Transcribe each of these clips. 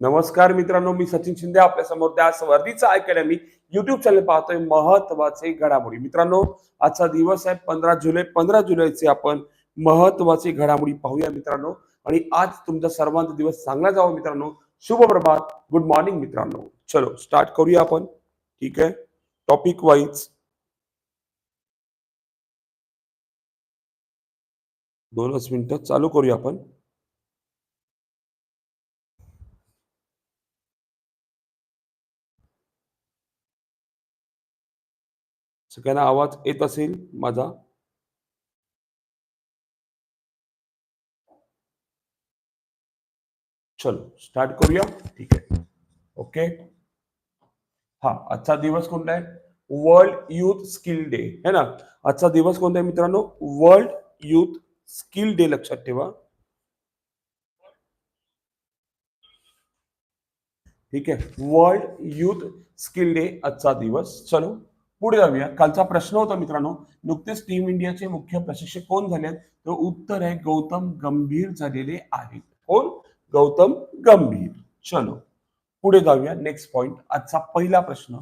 नमस्कार मित्रांनो मी सचिन शिंदे. आपल्यासमोर त्या स्वर्धीचा मी युट्यूब चॅनल पाहतोय महत्त्वाचे घडामोडी. मित्रांनो आजचा दिवस आहे पंधरा जुलै. पंधरा जुलैचे आपण महत्त्वाचे घडामोडी पाहूया मित्रांनो. आणि आज तुमचा सर्वांचा दिवस चांगला जावा मित्रांनो. शुभ प्रभात. गुड मॉर्निंग मित्रांनो. चलो स्टार्ट करूया आपण. ठीक आहे? टॉपिक वाईज दोनच मिनिटं चालू करूया आपण. सगळ्यांना आवाज़ येत असेल माझा. चलो स्टार्ट करूया. ठीक आहे. ओके हा, आजचा दिवस कोणता आहे? वर्ल्ड युथ स्किल डे है ना? आजचा दिवस कोणता आहे मित्रांनो? वर्ल्ड युथ स्किल डे लक्षात ठेवा. ठीक आहे? वर्ल्ड युथ स्किल डे आजचा दिवस. चलो. पुढे जाऊया. कालचा प्रश्न होता मित्रांनो नुकतेच टीम इंडियाचे मुख्य प्रशिक्षक कोण झाले तर उत्तर आहे गौतम गंभीर झालेले आहेत. कोण? गौतम गंभीर. चलो पुढे जाऊया. नेक्स्ट पॉइंट आजचा पहिला प्रश्न.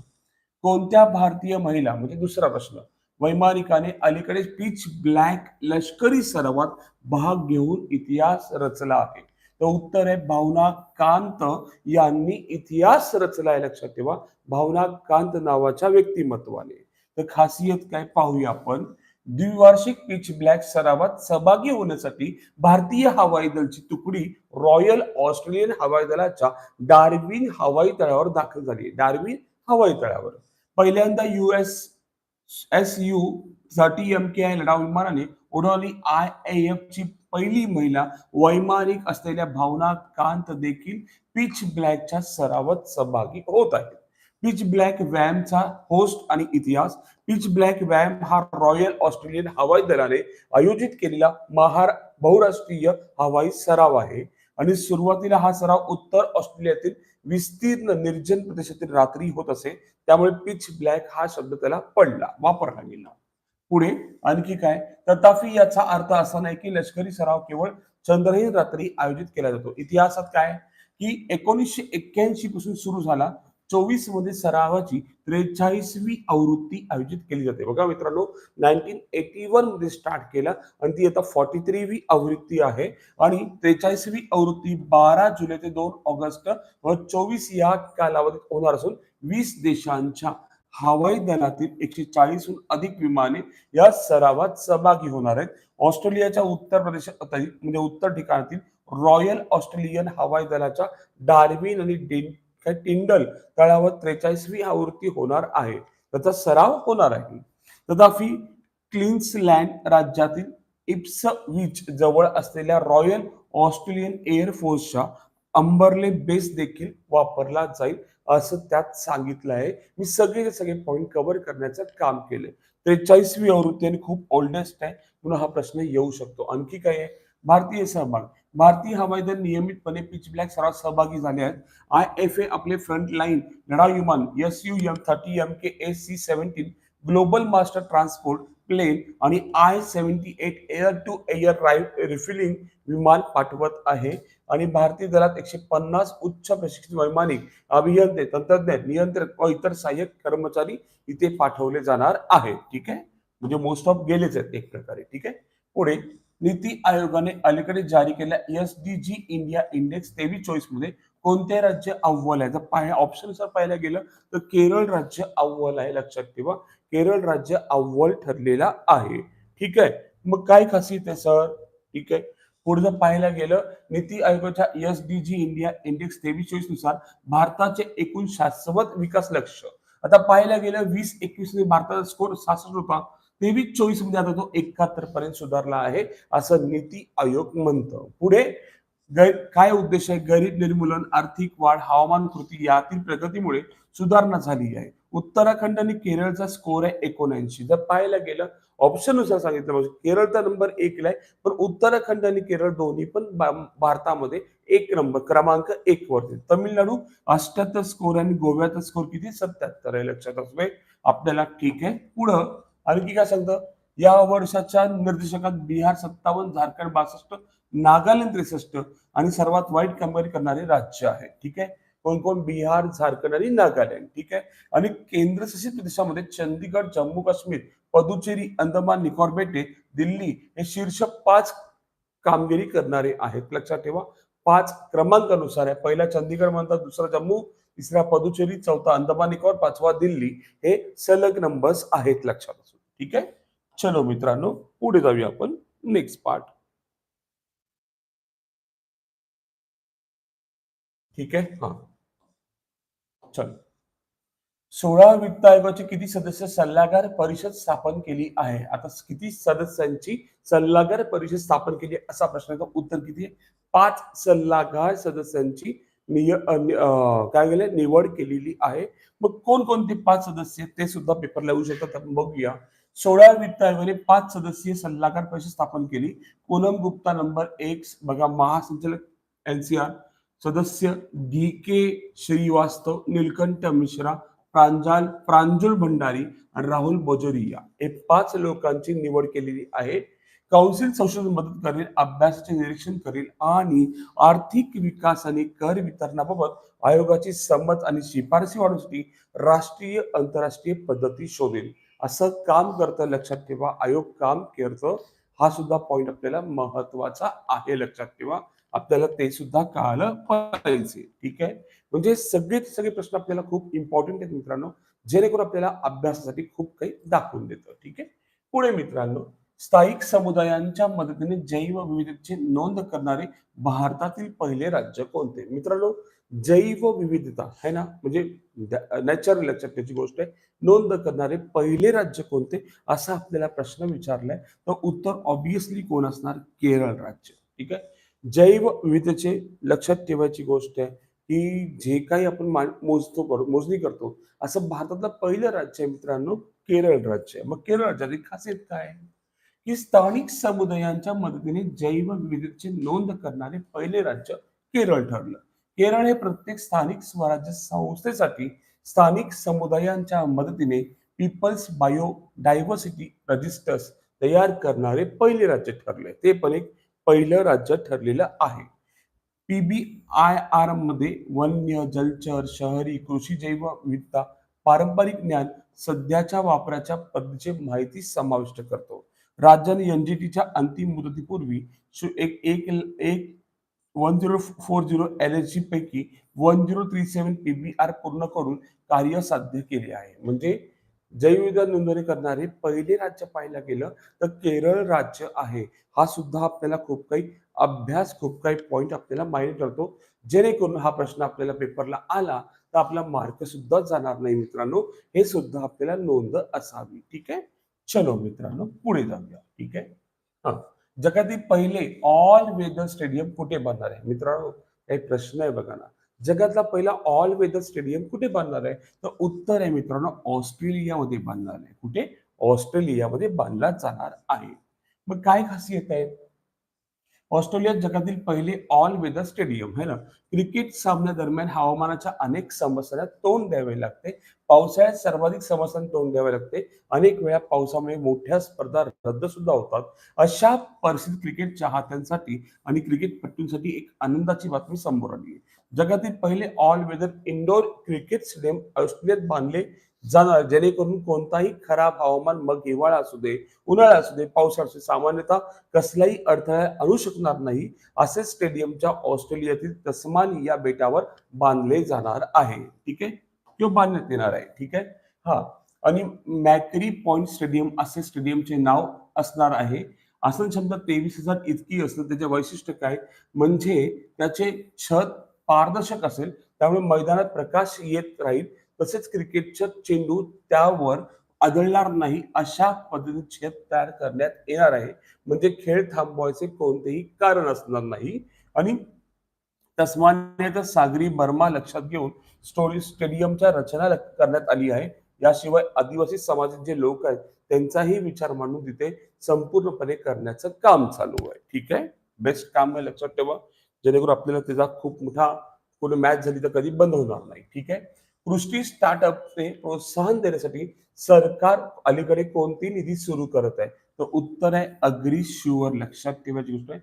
कोणत्या भारतीय महिला म्हणजे दुसरा प्रश्न वैमानिकाने अलीकडे पिच ब्लॅक लष्करी सरावात भाग घेऊन इतिहास रचला आहे. तर उत्तर आहे भावना कांत यांनी इतिहास रचलाय लक्षात ठेवा. भावना कांत नावाच्या व्यक्तिमत्वाने. तर खासियत काय पाहूया आपण. द्विवार्षिक पिच ब्लॅक सरावात सहभागी होण्यासाठी भारतीय हवाई दलची तुकडी रॉयल ऑस्ट्रेलियन हवाई दलाच्या डार्विन हवाई तळावर दाखल झाली डार्विन हवाई तळावर. पहिल्यांदा युएस एस यू साठी एम के आय लढाऊ विमानाने उडवली. आय एफ ची पहिली महिला वैमानिक असलेल्या भावना कांत देखील पिच ब्लॅकच्या सरावात सहभागी होत आहेत. पिच ब्लॅक व्यायामचा होस्ट आणि इतिहास. पिच ब्लॅक व्यायाम हा रॉयल ऑस्ट्रेलियन हवाई दलाने आयोजित केलेला महार बहुराष्ट्रीय हवाई सराव आहे. आणि सुरुवातीला हा सराव उत्तर ऑस्ट्रेलियातील विस्तीर्ण निर्जन प्रदेशातील रात्री होत असे. त्यामुळे पिच ब्लॅक हा शब्द त्याला पडला वापरला गेला. पुढे आणखी काय? तथापि याचा अर्थ असा नाही की लष्करी सराव केवळ चंद्रहीन रात्री आयोजित केला जातो. इतिहासात काय? की एकोणीसशे एक्क्याऐंशी पासून सुरू झाला. चोवीसमध्ये सरावाची त्रेचाळीसवी आवृत्ती आयोजित केली जाते. बघा मित्रांनो नाईन्टीन एटी वनमध्ये स्टार्ट केला आणि ती आता फॉर्टी थ्रीवी आवृत्ती आहे. आणि त्रेचाळीसवी आवृत्ती बारा जुलै ते दोन ऑगस्ट व चोवीस या कालावधीत होणार असून वीस देशांच्या हवाई दलातील एकशे चाळीसहून अधिक विमाने या सरावात सहभागी होणार आहेत. ऑस्ट्रेलियाच्या उत्तर प्रदेशात म्हणजे उत्तर ठिकाणातील रॉयल ऑस्ट्रेलियन हवाई दलाच्या डार्विन आणि डेन काय टिंडल तळावर त्रेचाळीसवी आवृत्ती होणार आहे. त्याचा सराव होणार आहे. तथापि क्लिन्सलँड राज्यातील इप्सविच जवळ असलेल्या रॉयल ऑस्ट्रेलियन एअरफोर्सच्या अंबरले बेस देखील वापरला जाईल असं त्यात सांगितलं आहे. मी सगळे सगळे पॉईंट कव्हर करण्याचं काम केलं त्रेचाळीसवी आवृत्ती आणि खूप ओल्डेस्ट आहे म्हणून हा प्रश्न येऊ शकतो. आणखी काय आहे? भारतीय सहभाग. भारतीय हवाई दल नियमितपणे पिच ब्लॅक सराव सहभागी झाले आहेत. आय एफ ए आपले फ्रंट लाईन लढाऊ विमान S U M thirty M K S C seventeen global master transport plane आणि I seventy eight air to air refilling विमान पाठवत आहे. आणि भारतीय दलात एकशे पन्नास उच्च प्रशिक्षित वैमानिक अभियंते तंत्रज्ञ नियंत्रक व इतर सहाय्यक कर्मचारी इथे पाठवले जाणार आहे ठीक आहे? म्हणजे मोस्ट ऑफ गेलेच आहेत एक प्रकारे. ठीक आहे? पुढे नीती आयोगाने अलीकडे जारी केलेल्या S D G India index तेवीस चोवीसमध्ये कोणते राज्य अव्वल आहे? जर पाहिजे ऑप्शन जर पाहायला गेलं तर केरळ राज्य अव्वल आहे लक्षात ठेवा. केरळ राज्य अव्वल ठरलेला आहे. ठीक आहे? मग काय खासियत आहे सर? ठीक आहे? पुढे जर पाहायला गेलं नीती आयोगाच्या S D G India index तेवीस चोवीसनुसार भारताचे एकूण शाश्वत विकास लक्ष आता पाहायला गेलं वीस एकवीसमध्ये भारताचा स्कोर सहासष्ट होता. तेवीस चोवीसमध्ये आता तो एकाहत्तर पर्यंत सुधारला आहे असं नीती आयोग म्हणतं. पुढे काय उद्देश आहे? गरीब निर्मूलन आर्थिक वाढ हवामान कृती यातील प्रगतीमुळे सुधारणा झाली आहे. उत्तराखंड आणि केरळचा स्कोर आहे एकोणऐंशी. जर पाहायला गेलं ऑप्शननुसार सांगितलं पाहिजे. केरळचा नंबर एकला आहे पण उत्तराखंड आणि केरळ दोन्ही पण भारतामध्ये एक नंबर क्रमांक एक वरती तमिळनाडू अष्ट्याहत्तर स्कोर आणि गोव्याचा स्कोर किती? सत्याहत्तर आहे. लक्षात असू आपल्याला ठीक आहे. पुढं आणखी काय सांगतं? या वर्षाच्या निर्देशकात बिहार सत्तावन्न झारखंड बासष्ट नागालँड त्रेसष्ट आणि सर्वात वाईट कामगिरी करणारे राज्य आहे. ठीक आहे? कोण कोण? बिहार झारखंड आणि नागालँड. ठीक आहे? आणि केंद्रशासित प्रदेशामध्ये चंदीगड जम्मू काश्मीर पदुचेरी अंदमान निकोबार बेटे दिल्ली हे शीर्ष पाच कामगिरी करणारे आहेत. लक्षात ठेवा. पाच क्रमांकानुसार आहे. पहिला चंदीगड म्हणतात दुसरा जम्मू तिसरा पदुचेरी चौथा अंदमान निकोबार पाचवा दिल्ली हे सलग नंबर्स आहेत. लक्षात ठीक आहे? चलो मित्रांनो पुढे जाऊया आपण नेक्स्ट पार्ट ठीक आहे? हा. चल. सोळा वित्त आयोगाचे किती सदस्य सल्लागार परिषद स्थापन केली आहे? आता किती सदस्यांची सल्लागार परिषद स्थापन केली असा प्रश्नाचं उत्तर किती आहे? पाच सल्लागार सदस्यांची निय काय गेले निवड केलेली आहे. मग कोणकोणते पाच सदस्य ते सुद्धा पेपरला येऊ शकतात. आपण बघूया. सोळा वित्त आयोगाने पाच सदस्यीय सल्लागार परिषद स्थापन केली. पूनम गुप्ता नंबर एक बघा महासंचालक एनसीआर सदस्य डी के श्रीवास्तव नीलकंठ मिश्रा प्रांजाल प्रांजुल भंडारी आणि राहुल बोजोरिया. हे पाच लोकांची निवड केलेली आहे. काउन्सिल संशोधन मदत करेल अभ्यासाचे निरीक्षण करेल आणि आर्थिक विकास आणि कर वितरणाबाबत आयोगाची समज आणि शिफारसी वाढवण्यासाठी राष्ट्रीय आंतरराष्ट्रीय पद्धती शोधेल. असं काम करतं लक्षात ठेवा. आयोग काम करतं. हा सुद्धा पॉइंट आपल्याला महत्त्वाचा आहे लक्षात ठेवा. आपल्याला ते सुद्धा कळालं पाहिजे. ठीक आहे? म्हणजे सगळे सगळे प्रश्न आपल्याला खूप इम्पॉर्टंट आहेत मित्रांनो. जेणेकरून आपल्याला अभ्यासासाठी खूप काही दाखवून देतं. ठीक आहे? पुढे मित्रांनो स्थायिक समुदायांच्या मदतीने जैवविविधतेची नोंद करणारे भारतातील पहिले राज्य कोणते? मित्रांनो जैव विविधता है ना? म्हणजे नॅचरल लक्षात त्याची गोष्ट आहे. नोंद करणारे पहिले राज्य कोणते? असा आपल्याला प्रश्न विचारलाय. तर उत्तर ऑब्विसली कोण असणार? केरळ राज्य. ठीक आहे? जैवविविधतेचे लक्षात ठेवायची गोष्ट आहे की जे काही आपण मान- मोजतो मोजणी करतो असं भारतातलं पहिलं राज्य आहे मित्रांनो केरळ राज्य. आहे मग केरळ राज्याची खासियत काय? आहे की स्थानिक समुदायांच्या मदतीने जैव विविधतेची नोंद करणारे पहिले राज्य केरळ ठरलं. केरळ हे प्रत्येक स्थानिक स्वराज्य संस्थेसाठी स्थानिक समुदायांच्या मदतीने पीपल्स बायो डायव्हर्सिटी रजिस्टर्स तयार करणारे पहिले राज्य ठरले. ते पण एक पहिलं राज्य ठरलेलं आहे. पीबी आय आरमध्ये वन्य जलचर शहरी कृषी जैव विविधता पारंपरिक ज्ञान सध्याच्या वापराच्या पद्धतीची माहिती समाविष्ट करतो. राज्याने एनजीटीच्या अंतिम मुदतीपूर्वी एक एक एक one zero four zero L H G पैकी one zero three seven R पूर्ण करून कार्य साध्य केले आहे. म्हणजे जैवविधान नोंदणी करणारे पहिले राज्य पाहायला गेलं तर केरळ राज्य आहे. हा सुद्धा आपल्याला खूप काही अभ्यास खूप काही पॉइंट आपल्याला माइंड करतो जेणेकरून हा प्रश्न आपल्याला पेपरला आला तर आपला मार्क सुद्धा जाणार नाही मित्रांनो. हे सुद्धा आपल्याला नोंद असावी. ठीक आहे? चलो मित्रांनो पुढे जाऊया. ठीक आहे? हा. जगातील पहिले ऑल वेदर स्टेडियम कुठे बांधणार आहे? मित्रांनो काही प्रश्न आहे बघा ना. जगातला पहिला ऑल वेदर स्टेडियम कुठे बांधणार आहे? तर उत्तर आहे मित्रांनो ऑस्ट्रेलियामध्ये बांधणार आहे. कुठे? ऑस्ट्रेलियामध्ये बांधला जाणार आहे. मग काय खासियत आहे? ऑस्ट्रेलियात जगातील पहिले ऑल वेदर स्टेडियम है ना? क्रिकेट सामन्यादरम्यान हवामानाच्या अनेक समस्यांना तोंड द्यावे लागते. पावसाळ्यात सर्वाधिक समस्यांना तोंड द्यावे लागते. अनेक वेळा पावसामुळे मोठ्या स्पर्धा रद्द सुद्धा होतात. अशा परिस्थितीत क्रिकेट चाहत्यांसाठी आणि क्रिकेटपट्टूंसाठी एक आनंदाची बातमी समोर आली आहे. जगातील पहिले all weather indoor cricket stadium ऑस्ट्रेलियात बांधले जाणार जेणेकरून कोणताही खराब हवामान मग हिवाळा असू दे उन्हाळा असू दे पावसाळा असू दे सामान्यतः कसलाही अडथळा आणू शकणार नाही असे स्टेडियमच्या ऑस्ट्रेलियातील तस्मानिया बेटावर बांधले जाणार आहे. ठीक आहे? किंवा बांधण्यात येणार आहे. ठीक आहे? हा. आणि मॅकरी पॉइंट स्टेडियम असे स्टेडियमचे नाव असणार आहे. आसन क्षमता तेवीस हजार इतकी असेल त्याचे वैशिष्ट्य काय? म्हणजे त्याचे छत पारदर्शक असेल त्यामुळे मैदानात प्रकाश येत राहील. तसेच क्रिकेटच्या चेंडू त्यावर आदळणार नाही अशा पद्धतीने छेद तयार करण्यात येणार आहे. म्हणजे खेळ थांबवायचे कोणतेही कारण असणार नाही. आणि तस्मानियाचा सागरी बर्मा लक्षात घेऊन स्टोरी स्टेडियमच्या रचना करण्यात आली आहे. याशिवाय आदिवासी समाजात जे लोक आहेत त्यांचाही विचार मांडून तिथे संपूर्णपणे करण्याचं काम चालू आहे. ठीक आहे? बेस्ट काम आहे लक्षात ठेवा. जेणेकरून आपल्याला त्याचा खूप मोठा कोणी मॅच झाली तर कधी बंद होणार नाही. ठीक आहे? कृषी स्टार्टअपने प्रोत्साहन देण्यासाठी सरकार अलीकडे कोणती निधी सुरू करत आहे? तर उत्तर आहे अग्री शुअर. लक्षात ठेवायची गोष्ट आहे.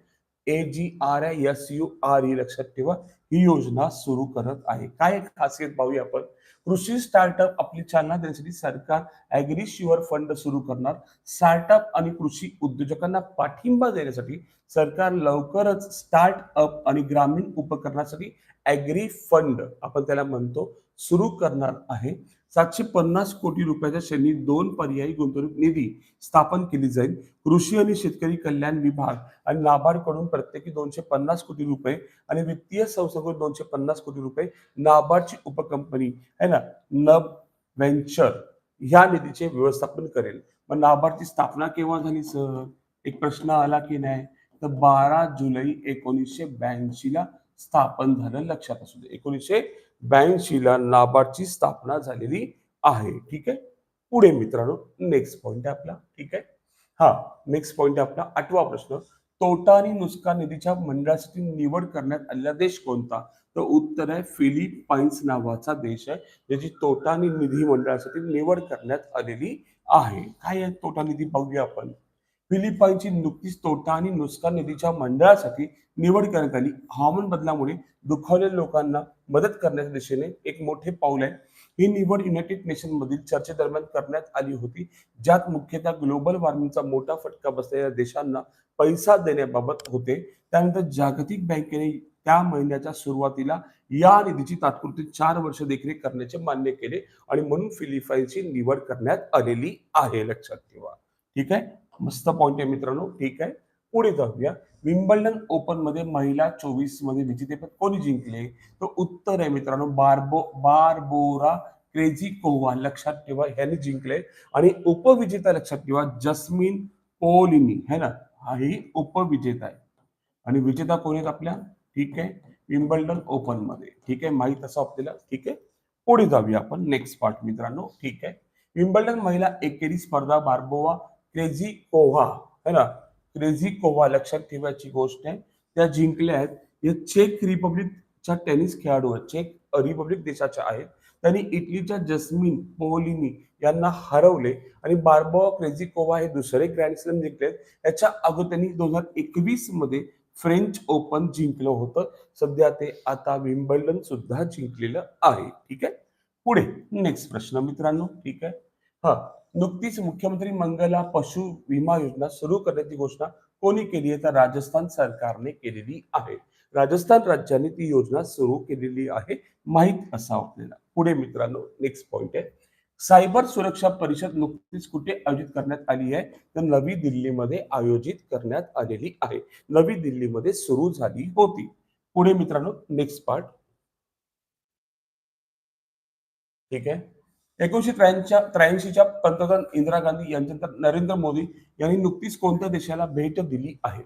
A G R I S U R E लक्षात ठेवा. ही योजना सुरू करत आहे. काय खासियत पाहूया आपण. कृषी स्टार्टअप आपली चालना देण्यासाठी सरकार ॲग्री शुअर फंड सुरू करणार. स्टार्टअप आणि कृषी उद्योजकांना पाठिंबा देण्यासाठी सरकार लवकरच स्टार्टअप आणि ग्रामीण उपकरणासाठी ऍग्री फंड आपण त्याला म्हणतो सुरू करणार आहे. सातशे पन्नास कोटी रुपयाच्या श्रेणी दोन पर्यायी गुंतवणूक निधी स्थापन केली जाईल. कृषी आणि शेतकरी कल्याण विभाग आणि नाबार्डकडून प्रत्येकी दोनशे पन्नास कोटी रुपये आणि वित्तीय संस्थेकडून दोनशे पन्नास कोटी रुपये नाबार्डची उपकंपनी आहे ना? नब व्हेंचर ह्या निधीचे व्यवस्थापन करेल. मग नाबार्डची स्थापना केव्हा झाली सर? एक प्रश्न आला की नाही? तर बारा जुलै एकोणीसशे ब्याऐंशी ला स्थापन झालं लक्षात असू दे. एकोणीसशे ब्याऐंशी ला नाबार्डची स्थापना झालेली आहे. ठीक आहे? पुढे मित्रांनो नेक्स्ट पॉइंट आहे आपला. ठीक आहे? हा नेक्स्ट पॉइंट आहे आपला. आठवा प्रश्न. तोटा आणि नुसकान निधीच्या मंडळासाठी निवड करण्यात आलेला देश कोणता? तर उत्तर आहे फिलिपाईन्स नावाचा देश आहे ज्याची तोटा आणि निधी मंडळासाठी निवड करण्यात आलेली आहे. काय आहे तोटा निधी? बघूया आपण. फिलिपाईनची नुकतीच तोटा आणि नुकसान निधीच्या मंडळासाठी निवड करण्यात आली. हवामान बदलामुळे दुखावलेल्या लोकांना मदत करण्याच्या दिशेने एक मोठे पाऊल आहे. ही निवड युनायटेड नेशन मधील चर्चेदरम्यान करण्यात आली होती ज्यात मुख्यतः ग्लोबल वॉर्मिंगचा मोठा फटका बसलेल्या देशांना पैसा देण्याबाबत होते. त्यानंतर जागतिक बँकेने त्या महिन्याच्या सुरुवातीला या निधीची तात्पुरती चार वर्ष देखरेख करण्याचे मान्य केले आणि म्हणून फिलिपाईनची निवड करण्यात आलेली आहे. लक्षात ठेवा. ठीक आहे? मस्त पॉइंट आहे मित्रांनो. ठीक आहे? पुढे जाऊया. विम्बल्डन ओपनमध्ये महिला चोवीसमध्ये विजेतेपद कोणी जिंकले? तर उत्तर आहे मित्रांनो बार्बो बारबोरा क्रेझी कोवा लक्षात ठेवा ह्याने जिंकले. आणि उपविजेता लक्षात ठेवा जस्मिन पोलिनी है ना? हा ही उपविजेता आहे. आणि विजेता कोण आहेत आपल्या? ठीक आहे. विम्बल्डन ओपनमध्ये. ठीक आहे? माहीत असं आपल्याला. ठीक आहे? पुढे जाऊया आपण. नेक्स्ट पार्ट मित्रांनो. ठीक आहे? विम्बल्डन महिला एकेरी स्पर्धा बार्बोवा क्रेझी कोव्हा है ना? क्रेझी कोव्हा लक्षात ठेवायची गोष्ट आहे. त्या जिंकल्या आहेत. या चेक रिपब्लिकच्या टेनिस खेळाडू आहेत चेक रिपब्लिक देशाच्या आहेत. त्यांनी इटलीच्या जस्मिन पोलिनी यांना हरवले आणि बार्बो क्रेझिकोवा हे दुसरे ग्रँड स्लॅम जिंकले याच्या अगोदर त्यांनी दोन हजार एकवीसमध्ये फ्रेंच ओपन जिंकलं होतं. सध्या ते आता विम्बल्डन सुद्धा जिंकलेलं आहे. ठीक आहे? पुढे नेक्स्ट प्रश्न मित्रांनो. ठीक आहे? हा नुकतीच मुख्यमंत्री मंगला पशु विमा योजना सुरू करण्याची घोषणा कोणी केली आहे? तर राजस्थान सरकारने केलेली आहे. राजस्थान राज्याने ती योजना सुरू केलेली आहे. माहीत असा आपल्याला. पुढे मित्रांनो नेक्स्ट पॉइंट आहे. सायबर सुरक्षा परिषद नुकतीच कुठे आयोजित करण्यात आली आहे? तर नवी दिल्लीमध्ये आयोजित करण्यात आलेली आहे. नवी दिल्लीमध्ये सुरू झाली होती. पुढे मित्रांनो नेक्स्ट पार्ट ठीक आहे? एकोणीशे त्र्याऐंशी त्र्याऐंशीच्या पंतप्रधान इंदिरा गांधी यांच्यानंतर नरेंद्र मोदी यांनी नुकतीच कोणत्या देशाला भेट दिली आहे?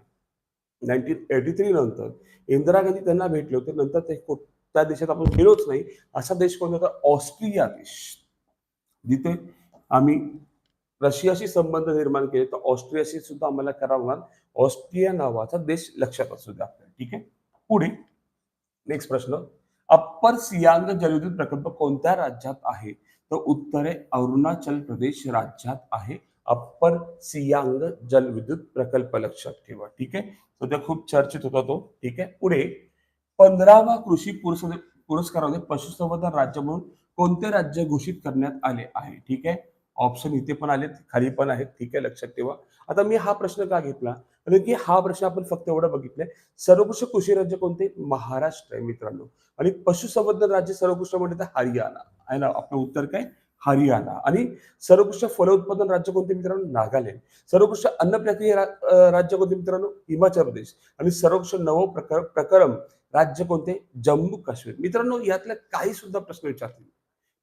नाईन्टीन एटी थ्री नंतर इंदिरा गांधी त्यांना भेटले होते. नंतर ते त्या देशात आपण गेलोच नाही. असा देश कोणता होता? ऑस्ट्रिया देश. जिथे आम्ही रशियाशी संबंध निर्माण केले. तर ऑस्ट्रियाशी सुद्धा आम्हाला करावा लागणार ऑस्ट्रिया नावाचा देश लक्षात असू द्या आपल्याला. ठीक आहे? पुढे नेक्स्ट प्रश्न. अप्पर सियांग जलविद्युत प्रकल्प कोणत्या राज्यात आहे? तर उत्तर आहे अरुणाचल प्रदेश राज्यात आहे. अप्पर सियांग जलविद्युत प्रकल्प लक्षात ठेवा. ठीक आहे? सध्या खूप चर्चेत होता तो. ठीक आहे? पुढे पंधरावा कृषी पुरस्कार पुरस्कारामध्ये पशुसंवर्धन राज्य म्हणून कोणते राज्य घोषित करण्यात आले आहे? ठीक आहे? ऑप्शन इथे पण आलेत खाली पण आहेत. ठीक आहे? लक्षात ठेवा. आता मी हा प्रश्न का घेतला? कारण की हा प्रश्न आपण फक्त एवढं बघितलंय. सर्वोकृष्ट कृषी राज्य कोणते? महाराष्ट्र आहे मित्रांनो. आणि पशुसंवर्धन राज्य सर्वोकृष्ट म्हणजे तर हरियाणा. आहे ना? आपलं उत्तर काय? हरियाणा. आणि सर्वोकृष्ट फलोत्पादन राज्य कोणते मित्रांनो? नागालँड. सर्वोकृष्ट अन्न प्रक्रिया राज्य कोणते मित्रांनो? हिमाचल प्रदेश. आणि सर्वोकृष्ट नव प्रकर प्रकरम राज्य कोणते? जम्मू काश्मीर. मित्रांनो यातल्या काही सुद्धा प्रश्न विचारतील.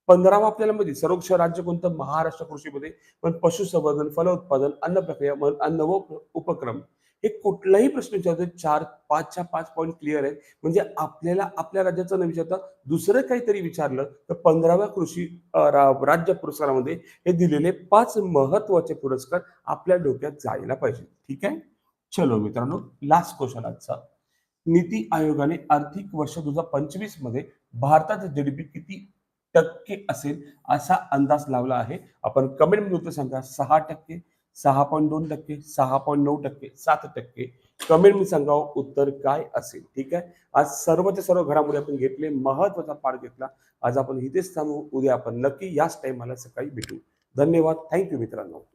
पंधरावा आपल्याला म्हणजे सर्वोच्च राज्य कोणतं? महाराष्ट्र कृषीमध्ये. पण पशुसंवर्धन फलोत्पादन अन्न प्रक्रिया अन्न व उपक्रम. हे कुठलाही प्रश्न विचारतो चार पाचच्या पाच पॉईंट क्लिअर आहेत. म्हणजे आपल्याला आपल्या राज्याचं न विचारता दुसरं काहीतरी विचारलं तर पंधराव्या कृषी राज्य पुरस्कारामध्ये हे दिलेले पाच महत्त्वाचे पुरस्कार आपल्या डोक्यात जायला पाहिजे. ठीक आहे? चलो मित्रांनो लास्ट क्वेश्चन आजचा. नीती आयोगाने आर्थिक वर्ष दोन हजार पंचवीसमध्ये भारताचा जीडीपी किती टक्के असेल असा अंदाज लावला आहे? आपण कमेंटमध्ये उत्तर सांगा सहा टक्के सहा पॉईंट दोन टक्के सहा पॉईंट नऊ टक्के सात टक्के. कमेंट मी सांगावं उत्तर काय असेल? ठीक आहे? आज सर्वच्या सर्व घडामोडी आपण घेतले महत्त्वाचा पाठ घेतला. आज आपण इथेच थांबू उद्या आपण नक्की याच टाइमाला सकाळी भेटू. धन्यवाद. थँक्यू मित्रांनो.